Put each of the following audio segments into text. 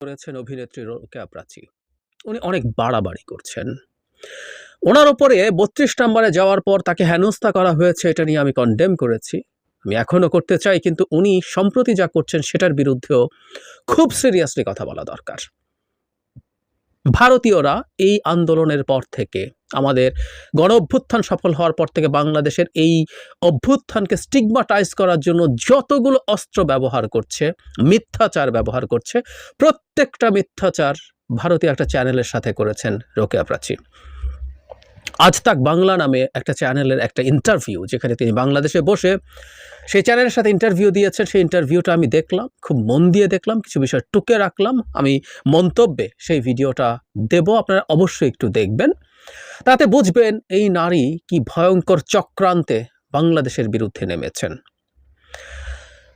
করেছেন অভিনেত্রী রোকেয়া প্রাচী। উনি অনেক বাড়াবাড়ি করছেন। ওনার ওপরে বত্রিশ নাম্বারে যাওয়ার পর তাকে হেনস্থা করা হয়েছে, এটা নিয়ে আমি কন্ডেম করেছি। আমি এখনও করতে চাই, কিন্তু উনি সম্প্রতি যা করছেন, সেটার বিরুদ্ধেও খুব সিরিয়াসলি কথা বলা দরকার। ভারতীয়রা এই আন্দোলনের পর থেকে আমাদের গণ অভ্যুত্থান সফল হওয়ার পর থেকে বাংলাদেশের এই অভ্যুত্থানকে স্টিগমাটাইজ করার জন্য যতগুলো অস্ত্র ব্যবহার করছে, মিথ্যাচার ব্যবহার করছে, প্রত্যেকটা মিথ্যাচার ভারতীয় একটা চ্যানেলের সাথে করেছেন রোকেয়া প্রাচী। আজ তাক বাংলা নামে একটা চ্যানেলের একটা ইন্টারভিউ যেখানে তিনি বাংলাদেশে বসে সেই চ্যানেলের সাথে ইন্টারভিউ দিয়েছেন। সেই ইন্টারভিউটা আমি দেখলাম, খুব মন দিয়ে দেখলাম, কিছু বিষয় টুকে রাখলাম। আমি মন্তব্যে সেই ভিডিওটা দেব, আপনারা অবশ্যই একটু দেখবেন। তাতে বুঝবেন এই নারী কি ভয়ঙ্কর চক্রান্তে বাংলাদেশের বিরুদ্ধে নেমেছেন।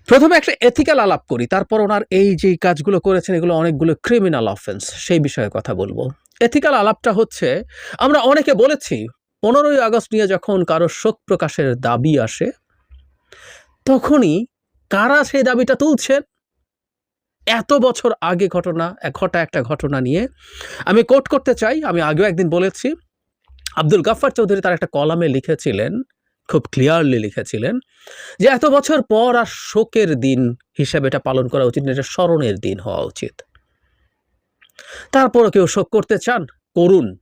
প্রথমে একটা এথিক্যাল আলাপ করি, তারপর ওনার এই যে কাজগুলো করেছেন, এগুলো অনেকগুলো ক্রিমিনাল অফেন্স সেই বিষয়ে কথা বলব। এথিক্যাল আলাপটা হচ্ছে, আমরা অনেকে বলেছি, পনেরোই আগস্ট নিয়ে যখন কারও শোক প্রকাশের দাবি আসে, তখনই কারা সেই দাবিটা তুলছেন? এত বছর আগে ঘটনা, ঘটা একটা ঘটনা নিয়ে, আমি কোট করতে চাই, আমি আগেও একদিন বলেছি, আব্দুল গাফফার চৌধুরী তার একটা কলামে লিখেছিলেন, খুব ক্লিয়ারলি লিখেছিলেন, যে এত বছর পর আর শোকের দিন হিসেবে এটা পালন করা উচিত না, এটা স্মরণের দিন হওয়া উচিত। তারপরও কেউ শোক করতে চান? করুন।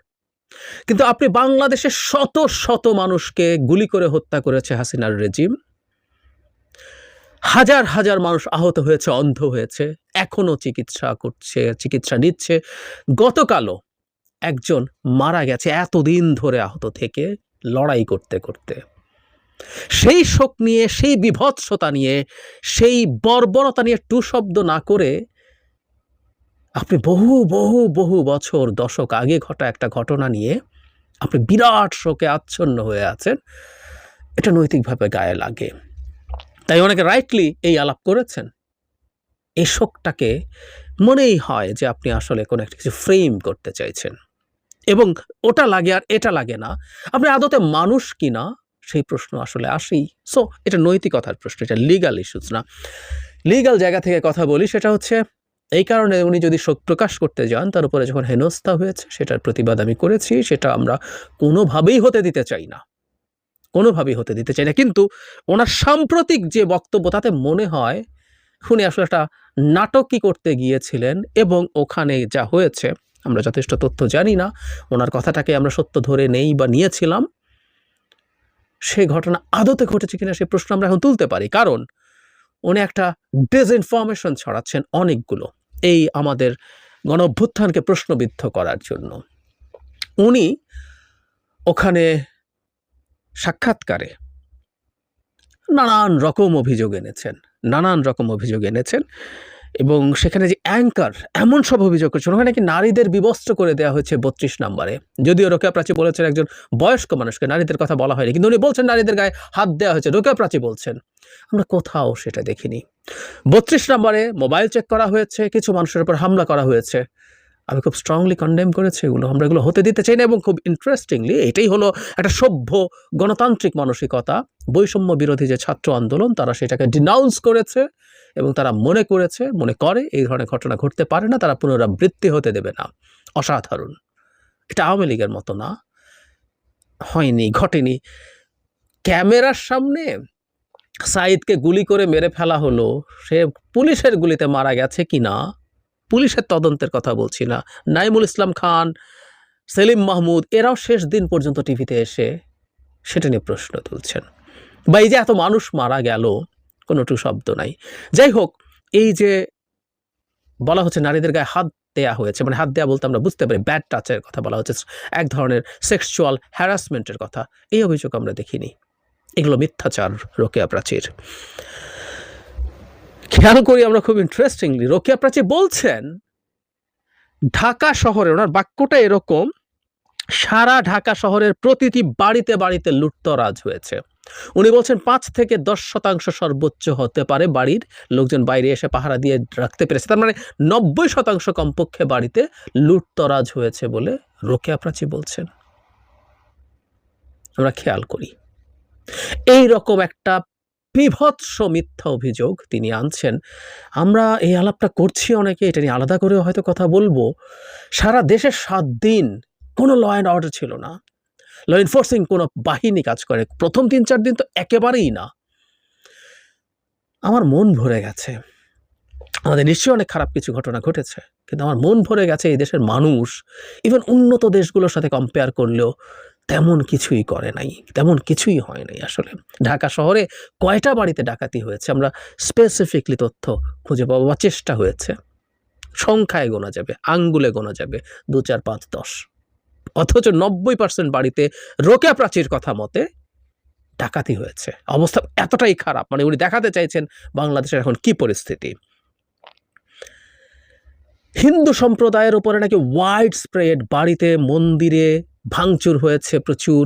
কিন্তু আপনি বাংলাদেশে শত শত মানুষকে গুলি করে হত্যা করেছে হাসিনার রেজিম। হাজার হাজার মানুষ আহত হয়েছে, অন্ধ হয়েছে এখনও চিকিৎসা করছে, চিকিৎসা নিচ্ছে। গতকালও একজন মারা গেছে এতদিন ধরে আহত থেকে লড়াই করতে করতে। সেই শোক নিয়ে, সেই বিভৎসতা নিয়ে, সেই বর্বরতা নিয়ে টু শব্দ না করে আপনি বহু বহু বহু বছর, দশক আগে ঘটা একটা ঘটনা নিয়ে আপনি বিরাট শোকে আচ্ছন্ন হয়ে আছেন। এটা নৈতিকভাবে গায়ে লাগে। তাই অনেকে রাইটলি এই আলাপ করেছেন। এই শোকটাকে মনেই হয় যে আপনি আসলে কোনো একটা কিছু ফ্রেম করতে চাইছেন। এবং ওটা লাগে আর এটা লাগে না। আপনি আদতে মানুষ কিনা, সেই প্রশ্ন আসলে আসেই। সো এটা নৈতিকতার প্রশ্ন, এটা লিগাল ইস্যুস না। লিগাল জায়গা থেকে কথা বলি, সেটা হচ্ছে এই কারণে উনি যদি শোক প্রকাশ করতে যান, তার উপরে যখন হেনস্থা হয়েছে, সেটার প্রতিবাদ আমি করেছি, সেটা আমরা কোনোভাবেই হতে দিতে চাই না। কোনোভাবেই হতে দিতে চাই না। কিন্তু ওনার সাম্প্রতিক যে বক্তব্য, তাতে মনে হয় উনি আসলে একটা নাটকই করতে গিয়েছিলেন এবং ওখানে যা হয়েছে, আমরা যথেষ্ট তথ্য জানি না। ওনার কথাটাকে আমরা সত্য ধরে নেই বা নিয়েছিলাম। সেই ঘটনা আদতে ঘটেছে কিনা সেই প্রশ্ন আমরা এখন তুলতে পারি। কারণ উনি একটা ডিসইনফরমেশন ছড়াচ্ছেন অনেকগুলো। এই আমাদের গণ অভ্যুত্থানকে প্রশ্নবিদ্ধ করার জন্য। উনি ওখানে সাক্ষাৎকারে নানান রকম অভিযোগ এনেছেন, নানান রকম অভিযোগ এনেছেন। এবং সেখানে যে অ্যাঙ্কার, এমন সব অভিযোগ করছেন ওখানে নাকি নারীদের বিবস্ত্র করে দেওয়া হয়েছে বত্রিশ নম্বরে। যদিও রোকেয়া প্রাচী বলেছেন একজন বয়স্ক মানুষকে নারীদের কথা বলা হয়নি, কিন্তু উনি বলছেন নারীদের গায়ে হাত দেওয়া হয়েছে। রোকেয়া প্রাচী বলছেন, আমরা কোথাও সেটা দেখিনি। বত্রিশ নম্বরে মোবাইল চেক করা হয়েছে, কিছু মানুষের উপর হামলা করা হয়েছে। আমি খুব স্ট্রংলি কন্ডেম করেছি এগুলো। আমরা এগুলো হতে দিতে চাই না এবং খুব ইন্টারেস্টিংলি এটাই হলো একটা সভ্য গণতান্ত্রিক মানসিকতা, বৈষম্য বিরোধী যে ছাত্র আন্দোলন, তারা সেটাকে ডিনাউন্স করেছে এবং তারা মনে করেছে, মনে করে এই ধরনের ঘটনা ঘটতে পারে না, তারা পুনরাবৃত্তি হতে দেবে না। অসাধারণ। এটা আওয়ামী লীগের মতো না। হয়নি, ঘটেনি। ক্যামেরার সামনে সাইদকে গুলি করে মেরে ফেলা হলো, সে পুলিশের গুলিতে মারা গেছে কি না পুলিশের তদন্তের কথা বলছি না। নাইমুল ইসলাম খান, সেলিম মাহমুদ, এরাও শেষ দিন পর্যন্ত টিভিতে এসে সেটা নিয়ে প্রশ্ন তুলছেন। বা এই যে এত মানুষ মারা গেল, কোনো টু শব্দ নাই। যাই হোক, এই যে বলা হচ্ছে নারীদের গায়ে হাত দেয়া হয়েছে মানে হাত দেয়া বলতে আমরা বুঝতে পারি ব্যাড টাচের কথা বলা হচ্ছে, এক ধরনের সেক্সুয়াল হ্যারাসমেন্টের কথা। এই অভিযোগ আমরা দেখিনি। এগুলো মিথ্যাচার, রোকেয়া প্রাচীর। খেয়াল করি আমরা খুব ইন্টারেস্টিংলি রোকেয়া প্রাচী বলছেন, ঢাকা শহরে, ওনার বাক্যটা এরকম, সারা ঢাকা শহরের প্রতিটি বাড়িতে বাড়িতে লুটতরাজ হয়েছে। উনি বলছেন পাঁচ থেকে দশ শতাংশ সর্বোচ্চ হতে পারে বাড়ির, লোকজন বাইরে এসে পাহারা দিয়ে রাখতে পেরেছে। তার মানে নব্বই শতাংশ কমপক্ষে বাড়িতে লুটতরাজ হয়েছে বলে রোকেয়া প্রাচী বলছেন। আমরা খেয়াল করি। এই রকম একটা বিভৎস মিথ্যা অভিযোগ তিনি আনছেন। আমরা এই আলাপটা করছি অনেকে, এটা নিয়ে আলাদা করে হয়তো কথা বলব। সারা দেশে সাত দিন কোনো ল অ্যান্ড অর্ডার ছিল না। ল এনফোর্সিং কোনো বাহিনী কাজ করে। প্রথম তিন চার দিন তো একেবারেই না। আমার মন ভরে গেছে। আমাদের নিশ্চয়ই অনেক খারাপ কিছু ঘটনা ঘটেছে, কিন্তু আমার মন ভরে গেছে এই দেশের মানুষ ইভেন উন্নত দেশগুলোর সাথে কম্পেয়ার করলেও তেমন কিছুই করে নাই, তেমন কিছুই হয় নাই আসলে। ঢাকা শহরে কয়টা বাড়িতে ডাকাতি হয়েছে আমরা স্পেসিফিকলি তথ্য খুঁজে বা চেষ্টা হয়েছে। সংখ্যায় গোনা যাবে, আঙ্গুলে গোনা যাবে, দু চার পাঁচ দশ। অথচ নব্বই পার্সেন্ট বাড়িতে রোকেয়া প্রাচীর কথা মতে ডাকাতি হয়েছে। অবস্থা এতটাই খারাপ মানে উনি দেখাতে চাইছেন বাংলাদেশের এখন কি পরিস্থিতি। হিন্দু সম্প্রদায়ের উপরে নাকি ওয়াইড স্প্রেড বাড়িতে মন্দিরে ভাঙচুর হয়েছে প্রচুর,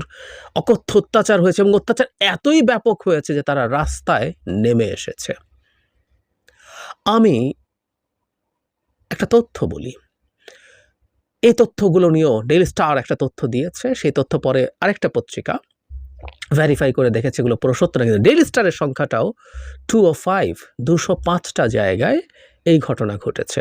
অকথ্য অত্যাচার হয়েছে এবং অত্যাচার এতই ব্যাপক হয়েছে যে তারা রাস্তায় নেমে এসেছে। আমি একটা তথ্য বলি। এই তথ্যগুলো নিয়েও ডেইলি স্টার একটা তথ্য দিয়েছে। সেই তথ্য পরে আরেকটা পত্রিকা ভেরিফাই করে দেখেছে, এগুলো পুরো সত্য না, কিন্তু ডেইলি স্টারের সংখ্যাটাও টু ও ফাইভ দুশো পাঁচটা জায়গায় এই ঘটনা ঘটেছে।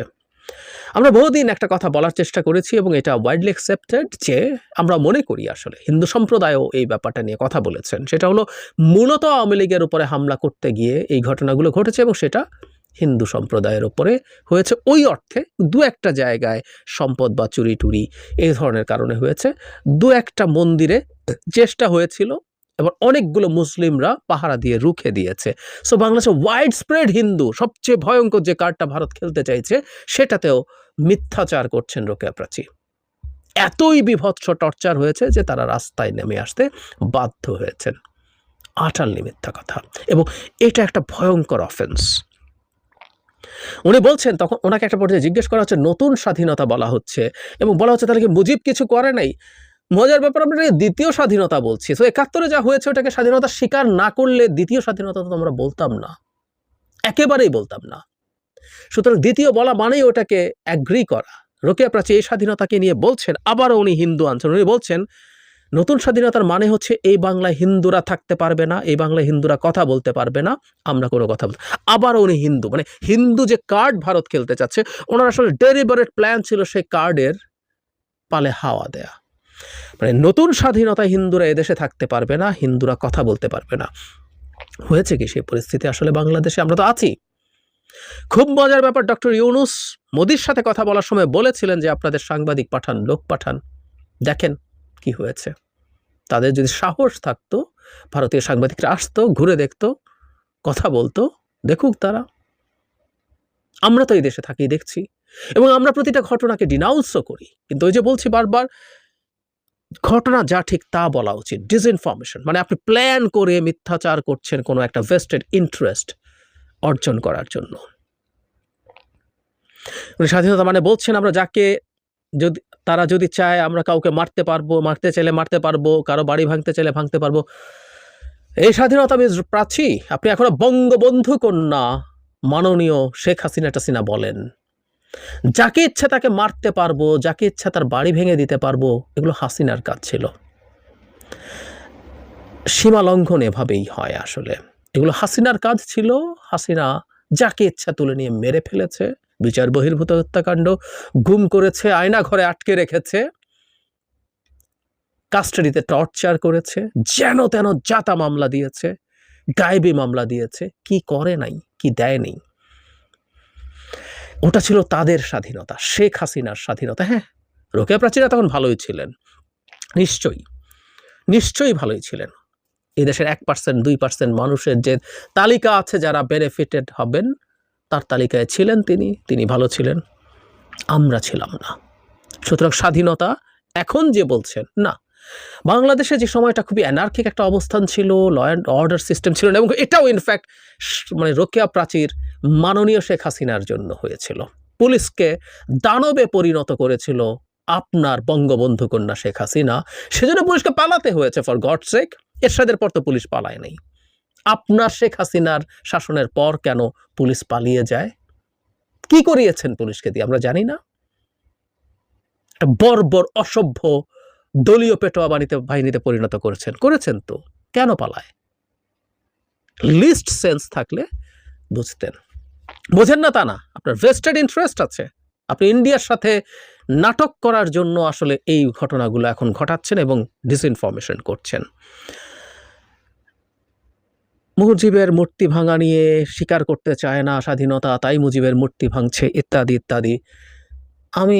আমরা বহুদিন একটা কথা বলার চেষ্টা করেছি এবং এটা ওয়াইডলি অ্যাকসেপ্টেড যে আমরা মনে করি আসলে হিন্দু সম্প্রদায়ও এই ব্যাপারটা নিয়ে কথা বলেছেন। সেটা হলো মূলত আওয়ামী লীগের উপরে হামলা করতে গিয়ে এই ঘটনাগুলো ঘটেছে এবং সেটা হিন্দু সম্প্রদায়ের ওপরে হয়েছে। ওই অর্থে দু একটা জায়গায় সম্পদ বা চুরি টুরি এই ধরনের কারণে হয়েছে। দু একটা মন্দিরে চেষ্টা হয়েছিল এবার অনেকগুলো মুসলিমরা পাহারা দিয়ে রুখে দিয়েছে। সো বাংলাদেশে ওয়াইড স্প্রেড হিন্দু সবচেয়ে ভয়ঙ্কর যে কার্ডটা ভারত খেলতে চাইছে, সেটাতেও মিথ্যাচার করছেন রোকেয়া প্রাচী। এতই বিভৎস টর্চার হয়েছে যে তারা রাস্তায় নেমে আসতে বাধ্য হয়েছেন। আটাল্লি মিথ্যা কথা। এবং এটা একটা ভয়ঙ্কর অফেন্স উনি বলছেন, তখন ওনাকে একটা পর্যায়ে জিজ্ঞেস করা হচ্ছে, নতুন স্বাধীনতা বলা হচ্ছে এবং বলা হচ্ছে তাহলে কি মুজিব কিছু করে নাই? মজার ব্যাপার, আমরা দ্বিতীয় স্বাধীনতা বলছি। তো একাত্তরে যা হয়েছে, ওটাকে স্বাধীনতা স্বীকার না করলে দ্বিতীয় স্বাধীনতা তো আমরা বলতাম না। একেবারেই বলতাম না। সুতরাং দ্বিতীয় বলা মানেই ওটাকে অ্যাগ্রি করা। রোকেয়া প্রাচী এই স্বাধীনতাকে নিয়ে বলছেন, আবারও উনি হিন্দু আনছেন উনি বলছেন, নতুন স্বাধীনতার মানে হচ্ছে এই বাংলায় হিন্দুরা থাকতে পারবে না, এই বাংলায় হিন্দুরা কথা বলতে পারবে না, আমরা কোনো কথা বলতে আবারও উনি হিন্দু মানে হিন্দু যে কার্ড ভারত খেলতে চাচ্ছে, ওনার আসলে ডেলিভারেট প্ল্যান ছিল সেই কার্ডের পালে হাওয়া দেয়া। মানে নতুন স্বাধীনতা হিন্দুরা এদেশে থাকতে পারবে না, হিন্দুরা কথা বলতে পারবে না। হয়েছে কি সেই পরিস্থিতি? আসলে বাংলাদেশে আমরা তো আছি। খুব মজার ব্যাপার, ডক্টর ইউনুস মোদির সাথে কথা বলার সময় বলেছিলেন যে আপনাদের সাংবাদিক পাঠান, লোক পাঠান। দেখেন কি হয়েছে। তাদের যদি সাহস থাকতো, ভারতীয় সাংবাদিকরা আসতো, ঘুরে দেখতো, কথা বলতো, দেখুক তারা। আমরা তো এই দেশে থাকি, দেখছি। এবং আমরা প্রতিটা ঘটনাকে ডিনাউন্সও করি। কিন্তু ওই যে বলছি বারবার ঘটনা যা ঠিক তা বলা উচিত। ডিসইনফরমেশন মানে আপনি প্ল্যান করে মিথ্যাচার করছেন কোনো একটা ভেস্টেড ইন্টারেস্ট অর্জন করার জন্য। স্বাধীনতা মানে বলছেন আমরা যাকে যদি, তারা যদি চায় আমরা কাউকে মারতে পারব, মারতে চাইলে মারতে পারব, কারও বাড়ি ভাঙতে চাইলে ভাঙতে পারব। এই স্বাধীনতা আমি প্রাচী। আপনি এখনও বঙ্গবন্ধু কন্যা, মাননীয় শেখ হাসিনা টাসিনা বলেন। যাকে ইচ্ছা তাকে মারতে পারব, যাকে ইচ্ছা তার বাড়ি ভেঙে দিতে পারব, এগুলো হাসিনার কাজ ছিল। সীমা লঙ্ঘন এভাবেই হয় আসলে। এগুলো হাসিনার কাজ ছিল, হাসিনা যাকে ইচ্ছা তুলে নিয়ে মেরে ফেলেছে, বিচার বহির্ভূত হত্যাকাণ্ড, গুম করেছে, আয়না ঘরে আটকে রেখেছে কাস্টাডিতে টর্চার করেছে, যেন তেন জাতা মামলা দিয়েছে, গায়েবী মামলা দিয়েছে, কি করে নাই, কি দেয়নি ওটা ছিল তাদের স্বাধীনতা, শেখ হাসিনার স্বাধীনতা হ্যাঁ। রোকেয়া প্রাচীরা তখন ভালোই ছিলেন, নিশ্চয়ই। নিশ্চয়ই ভালোই ছিলেন। এদেশের এক পার্সেন্ট দুই পার্সেন্ট মানুষের যে তালিকা আছে যারা বেনিফিটেড হবেন, তার তালিকায় ছিলেন তিনি তিনি ভালো ছিলেন। আমরা ছিলাম না। সুতরাং স্বাধীনতা এখন যে বলছেন, না। বাংলাদেশে যে সময়টা খুবই অ্যানার্কিক একটা অবস্থান ছিল ল অ্যান্ড অর্ডার সিস্টেম ছিল না, এবং এটাও ইনফ্যাক্ট মানে রোকেয়া প্রাচীর মাননীয় শেখ হাসিনার জন্য হয়েছিল। পুলিশকে দানবে পরিণত করেছিল আপনার বঙ্গবন্ধু কন্যা শেখ হাসিনা। সেজন্য পুলিশকে পালাতে হয়েছে ফর গড সেক। এরশাদের পর তো পুলিশ পালায় নাই। আপনার শেখ হাসিনার শাসনের পর কেন পুলিশ পালিয়ে যায়? কি করিয়েছেন পুলিশকে দিয়ে আমরা জানি না। বর্বর অসভ্য দলীয় পেটোয়া বাণীতে, বাহিনীতে পরিণত করেছেন। করেছেন তো। কেন পালায়? লিস্ট সেন্স থাকলে বুঝতেন। বোঝেন না তা না, আপনার ভেস্টেড ইন্টারেস্ট আছে। আপনি ইন্ডিয়ার সাথে নাটক করার জন্য আসলে এই ঘটনাগুলো এখন ঘটাচ্ছেন এবং ডিসইনফরমেশন করছেন। মুজিবের মূর্তি ভাঙা নিয়ে স্বীকার করতে চায় না স্বাধীনতা, তাই মুজিবের মূর্তি ভাঙছে ইত্যাদি ইত্যাদি। আমি,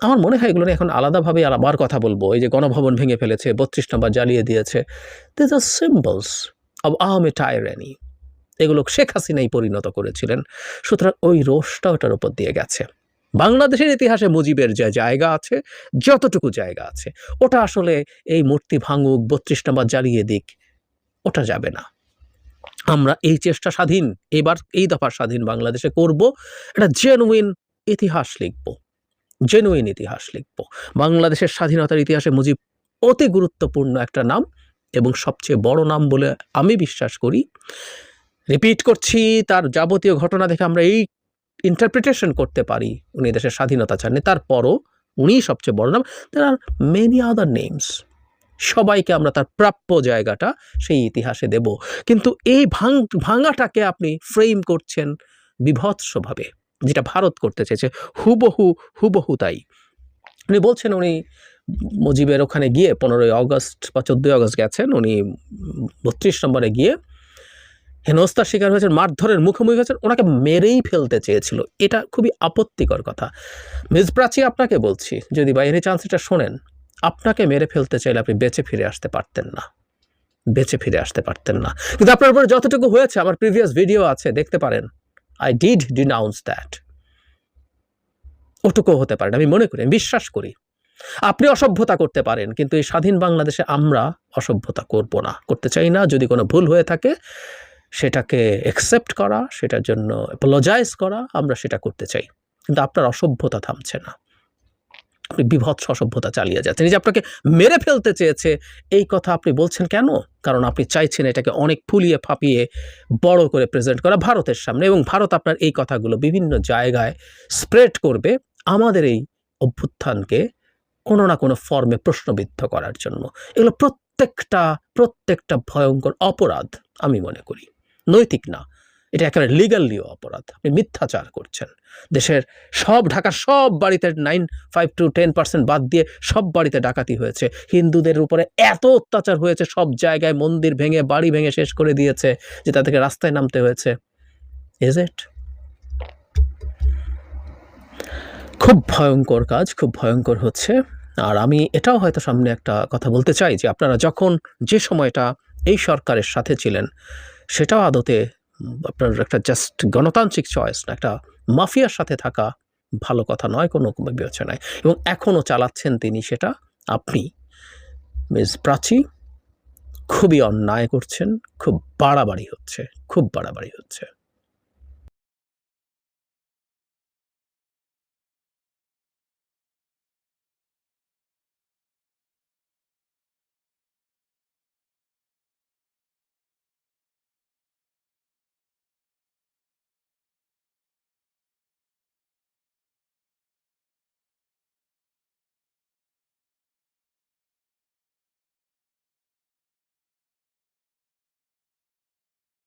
আমার মনে হয় এগুলো নিয়ে এখন আলাদাভাবে আবার কথা বলব। এই যে গণভবন ভেঙে ফেলেছে, বত্রিশ নম্বর জ্বালিয়ে দিয়েছে। দিস আর সিম্বলস অব আহমে টাইরানি এগুলো শেখ হাসিনাই পরিণত করেছিলেন। সুতরাং ওই রোষটা ওটার উপর দিয়ে গেছে। বাংলাদেশের ইতিহাসে মুজিবের যে জায়গা আছে, যতটুকু জায়গা আছে, ওটা আসলে এই মূর্তি ভাঙুক, বত্রিশ নম্বর জ্বালিয়ে দিক, ওটা যাবে না। আমরা এই চেষ্টা স্বাধীন, এবার এই দফার স্বাধীন বাংলাদেশে করব এটা জেনুইন ইতিহাস লিখব। জেনুইন ইতিহাস লিখব। বাংলাদেশের স্বাধীনতার ইতিহাসে মুজিব অতি গুরুত্বপূর্ণ একটা নাম এবং সবচেয়ে বড় নাম বলে আমি বিশ্বাস করি রিপিট করছি, তার যাবতীয় ঘটনা দেখে আমরা এই ইন্টারপ্রিটেশন করতে পারি। উনি দেশের স্বাধীনতা চাননি, তারপরও উনিই সবচেয়ে বড় নাম দের আর মেনি আদার নেমস সবাইকে আমরা তার প্রাপ্য জায়গাটা সেই ইতিহাসে দেব। কিন্তু এই ভাঙ ভাঙাটাকে আপনি ফ্রেম করছেন বিভৎসভাবে, যেটা ভারত করতে চেয়েছে। হুবহু হুবহু তাই। উনি বলছেন, উনি মুজিবের ওখানে গিয়ে পনেরোই আগস্ট বা চোদ্দোই আগস্ট গেছেন, উনি বত্রিশ নম্বরে গিয়ে হেনস্থার শিকার হয়েছেন, মারধরের মুখোমুখি হয়েছেন, ওনাকে মেরেই ফেলতে চেয়েছিল। এটা খুবই আপত্তিকর কথা। মিস প্রাচী, আপনাকে বলছি, যদি বা এনি চান্স এটা শোনেন, আপনাকে মেরে ফেলতে চাইলে আপনি বেঁচে ফিরে আসতে পারতেন না। বেঁচে ফিরে আসতে পারতেন না। কিন্তু আপনার উপরে যতটুকু হয়েছে, আমার প্রিভিয়াস ভিডিও আছে, দেখতে পারেন। আই ডিড ডিনাউন্স দ্যাট ওটুকু হতে পারেন, আমি মনে করি বিশ্বাস করি। আপনি অসভ্যতা করতে পারেন, কিন্তু এই স্বাধীন বাংলাদেশে আমরা অসভ্যতা করব না। করতে চাই না, যদি কোনো ভুল হয়ে থাকে সেটাকে অ্যাকসেপ্ট করা, সেটার জন্য অ্যাপোলজাইজ করা, আমরা সেটা করতে চাই। কিন্তু আপনার অসভ্যতা থামছে না। আপনি বিভৎস অসভ্যতা চালিয়ে যাচ্ছেন। যে আপনাকে মেরে ফেলতে চেয়েছে, এই কথা আপনি বলছেন কেন? কারণ আপনি চাইছেন এটাকে অনেক ফুলিয়ে ফাঁপিয়ে বড় করে প্রেজেন্ট করা ভারতের সামনে এবং ভারত আপনার এই কথাগুলো বিভিন্ন জায়গায় স্প্রেড করবে আমাদের এই অভ্যুত্থানকে কোনো না কোনো ফর্মে প্রশ্নবিদ্ধ করার জন্য। এগুলো প্রত্যেকটা প্রত্যেকটা ভয়ঙ্কর অপরাধ আমি মনে করি। নৈতিক না, এটা একেবারে লিগালিও অপরাধ। আপনি মিথ্যাচার করছেন। দেশের সব ঢাকা সব বাড়িতে nine five to ten percent বাদ দিয়ে সব বাড়িতে ডাকাতি হয়েছে। হিন্দুদের উপরে এত অত্যাচার হয়েছে, সব জায়গায় মন্দির ভেঙে, বাড়ি ভেঙে শেষ করে দিয়েছে যে তাদেরকে রাস্তায় নামতে হয়েছে। ইজ ইট খুব ভয়ঙ্কর কাজ, খুব ভয়ঙ্কর হচ্ছে। আর আমি এটাও হয়তো সামনে একটা কথা বলতে চাই যে আপনারা যখন যে সময়টা এই সরকারের সাথে ছিলেন সেটাও আদতে আপনার একটা জাস্ট গণতান্ত্রিক চয়েস না, একটা মাফিয়ার সাথে থাকা ভালো কথা নয়, কোনো বিবেচনায়। এবং এখনও চালাচ্ছেন তিনি সেটা আপনি। মিস প্রাচী খুবই অন্যায় করছেন, খুব বাড়াবাড়ি হচ্ছে, খুব বাড়াবাড়ি হচ্ছে।